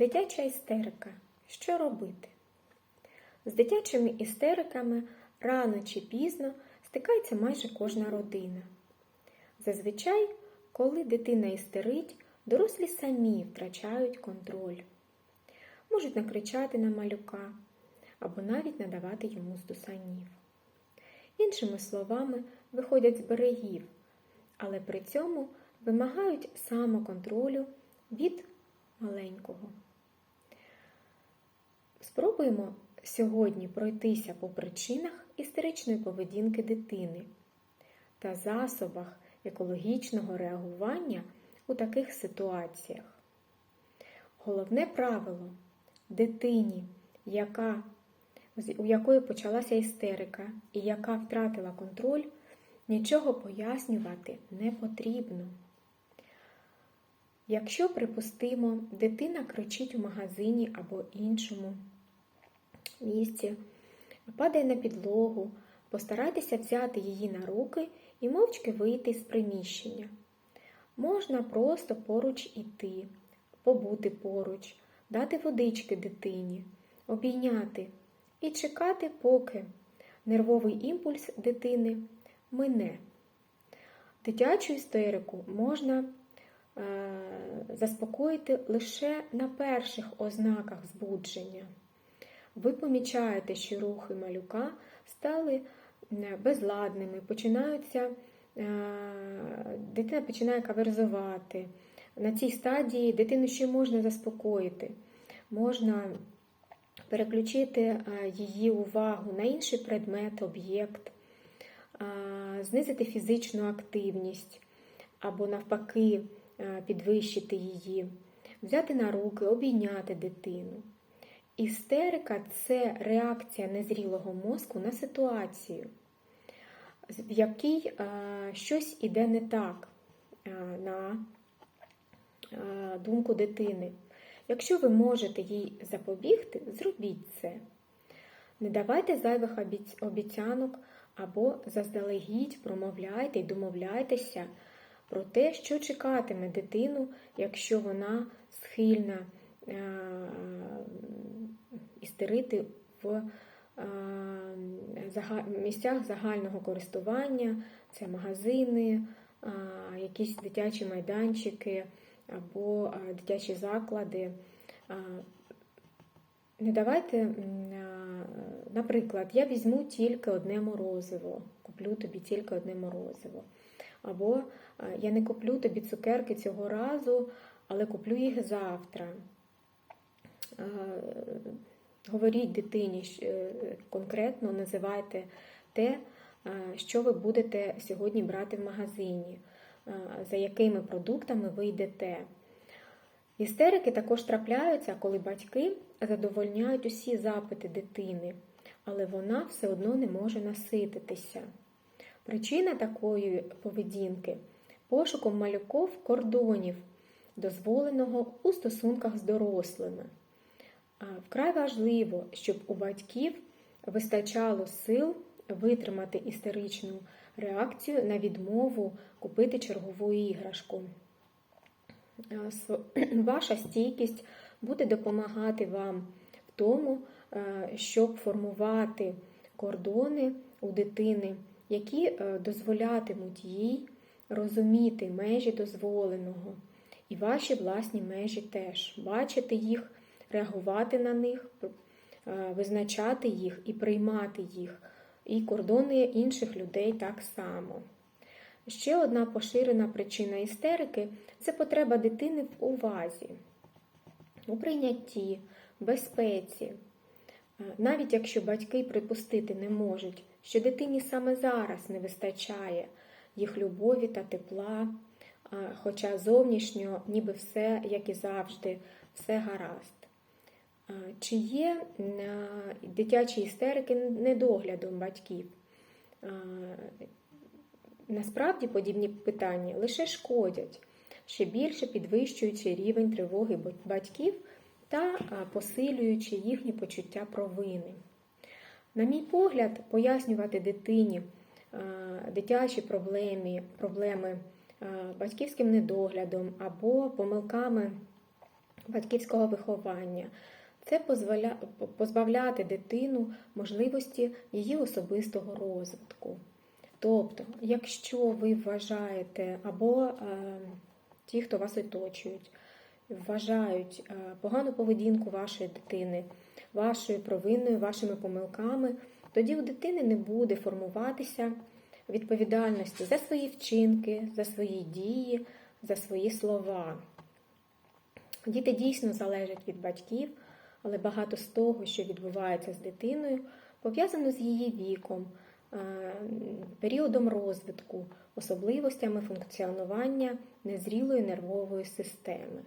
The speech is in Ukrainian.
Дитяча істерика. Що робити? З дитячими істериками рано чи пізно стикається майже кожна родина. Зазвичай, коли дитина істерить, дорослі самі втрачають контроль, можуть накричати на малюка або навіть надавати йому здусанів. Іншими словами, виходять з берегів, але при цьому вимагають самоконтролю від маленького. Спробуємо сьогодні пройтися по причинах істеричної поведінки дитини та засобах екологічного реагування у таких ситуаціях. Головне правило дитині, яка, у якої почалася істерика і яка втратила контроль, нічого пояснювати не потрібно. Якщо, припустимо, дитина кричить у магазині або іншому місці, падає на підлогу, постарайтеся взяти її на руки і мовчки вийти з приміщення. Можна просто поруч іти, побути поруч, дати водички дитині, обійняти і чекати, поки нервовий імпульс дитини мине. Дитячу істерику можна е, заспокоїти лише на перших ознаках збудження. Ви помічаєте, що рухи малюка стали безладними, починаються, е, дитина починає каверзувати. На цій стадії дитину ще можна заспокоїти, можна переключити е, її увагу на інший предмет, об'єкт, е, знизити фізичну активність або, навпаки, підвищити її, взяти на руки, обійняти дитину. Істерика це реакція незрілого мозку на ситуацію, в якій щось іде не так на думку дитини. Якщо ви можете їй запобігти, зробіть це. Не давайте зайвих обіцянок або заздалегідь промовляйте і домовляйтеся про те, що чекатиме дитину, якщо вона схильна істерити в місцях загального користування, це магазини, якісь дитячі майданчики або дитячі заклади. Не давайте, наприклад, я візьму тільки одне морозиво, куплю тобі тільки одне морозиво. Або я не куплю тобі цукерки цього разу, але куплю їх завтра. Говоріть дитині конкретно, називайте те, що ви будете сьогодні брати в магазині, за якими продуктами ви йдете. Істерики також трапляються, коли батьки задовольняють усі запити дитини, але вона все одно не може насититися. Причина такої поведінки пошуком малюков кордонів, дозволеного у стосунках з дорослими. Вкрай важливо, щоб у батьків вистачало сил витримати істеричну реакцію на відмову купити чергову іграшку. Ваша стійкість буде допомагати вам в тому, щоб формувати кордони у дитини, які дозволятимуть їй розуміти межі дозволеного, і ваші власні межі теж, бачити їх реагувати на них, визначати їх і приймати їх, і кордони інших людей так само. Ще одна поширена причина істерики це потреба дитини в увазі, у прийнятті, безпеці. Навіть якщо батьки припустити не можуть, що дитині саме зараз не вистачає їх любові та тепла, хоча зовнішньо, ніби все, як і завжди, все гаразд. Чи є дитячі істерики недоглядом батьків? Насправді подібні питання лише шкодять, ще більше підвищуючи рівень тривоги батьків та посилюючи їхні почуття провини. На мій погляд, пояснювати дитині дитячі проблеми, проблеми батьківським недоглядом або помилками батьківського виховання. Це позбавляти дитину можливості її особистого розвитку. Тобто, якщо ви вважаєте, або е, ті, хто вас оточують, вважають е, погану поведінку вашої дитини, вашою провинною, вашими помилками, тоді у дитини не буде формуватися відповідальності за свої вчинки, за свої дії, за свої слова. Діти дійсно залежать від батьків, але багато з того, що відбувається з дитиною, пов'язано з її віком, е, періодом розвитку, особливостями функціонування незрілої нервової системи.